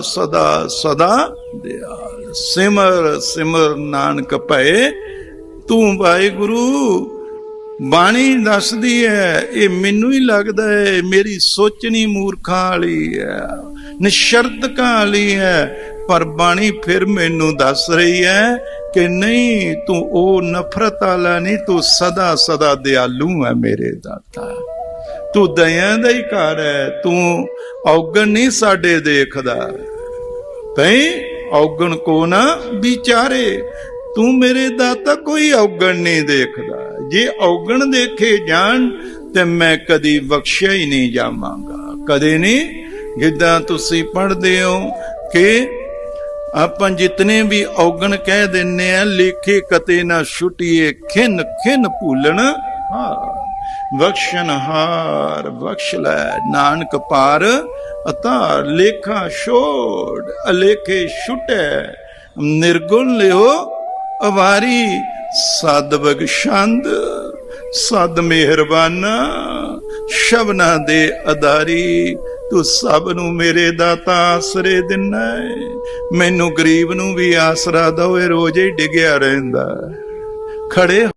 ਸਦਾ ਸਦਾ ਦਿਆਲ। ਸਿਮਰ ਸਿਮਰ ਨਾਨਕ ਭਏ, ਤੂੰ ਵਾਹਿਗੁਰੂ, ਬਾਣੀ ਦੱਸਦੀ ਹੈ ਇਹ ਮੈਨੂੰ ਹੀ ਲੱਗਦਾ ਹੈ ਮੇਰੀ ਸੋਚਣੀ ਮੂਰਖਾਂ ਵਾਲੀ ਹੈ ਨਿਸ਼ਰਤਕਾਂ ਵਾਲੀ ਹੈ ਪਰ ਬਾਣੀ ਫਿਰ ਮੈਨੂੰ ਦੱਸ ਰਹੀ ਹੈ ਕਿ ਨਹੀਂ, ਤੂੰ ਉਹ ਨਫ਼ਰਤ ਵਾਲਾ ਨਹੀਂ, ਤੂੰ ਸਦਾ ਸਦਾ ਦਿਆਲੂ ਹੈ ਮੇਰੇ ਦਾਤਾ। ਤੂੰ ਦਇਆ ਦਾ ਹੀ ਘਰ ਹੈ ਤੂੰ ਔਗਣ ਨਹੀਂ ਸਾਡੇ ਦੇਖਦਾ। ਤੈਂ ਔਗਣ ਕੋ ਨਾ ਵਿਚਾਰੇ, ਤੂੰ ਮੇਰੇ ਦਾਤਾ ਕੋਈ ਔਗਣ ਨਹੀਂ ਦੇਖਦਾ। ਜੇ ਔਗਣ ਦੇਖੇ ਜਾਣ, ਤੇ ਮੈਂ ਕਦੀ ਬਖਸ਼ਿਆ ਹੀ ਨਹੀਂ ਜਾਵਾਂਗਾ। ਕਦੇ ਨਹੀਂ, ਜਿੱਦਾਂ ਤੁਸੀਂ ਪੜ੍ਹਦੇ ਹੋ ਕਿ ਆਪਾਂ ਜਿਤਨੇ ਵੀ ਔਗਣ ਕਹਿ ਦਿੰਨੇ ਆ, ਲੇਖੇ ਕਤੇ ਨਾ ਛੁਟੀਏ ਖਿੰਨ ਖਿੰਨ ਭੁੱਲਣ। ਹਾਂ। ਬਖਸ਼ਨਹਾਰ, ਬਖਸ਼ ਲੈ ਨਾਨਕ ਪਾਰ, ਅਤਾਰ ਲੇਖਾ ਛੋੜ, ਅਲੇਖੇ ਛੁਟੈ, ਨਿਰਗੁਣ ਲਿਓ ਅਵਾਰੀ, ਸਦ ਬਖਸ਼ੰਦ, ਸਦ ਮਿਹਰਬਾਨਾ, ਸ਼ਬਨਾ ਦੇ ਅਦਾਰੀ ਤੂੰ ਸਭ ਨੂੰ ਮੇਰੇ ਦਾਤਾ ਆਸਰੇ ਦਿਨਾ ਹੈ ਮੈਨੂੰ ਗਰੀਬ ਨੂੰ ਵੀ ਆਸਰਾ ਦੋ ਇਹ ਰੋਜ਼ ਹੀ ਡਿੱਗਿਆ ਰਹਿੰਦਾ। ਖੜੇ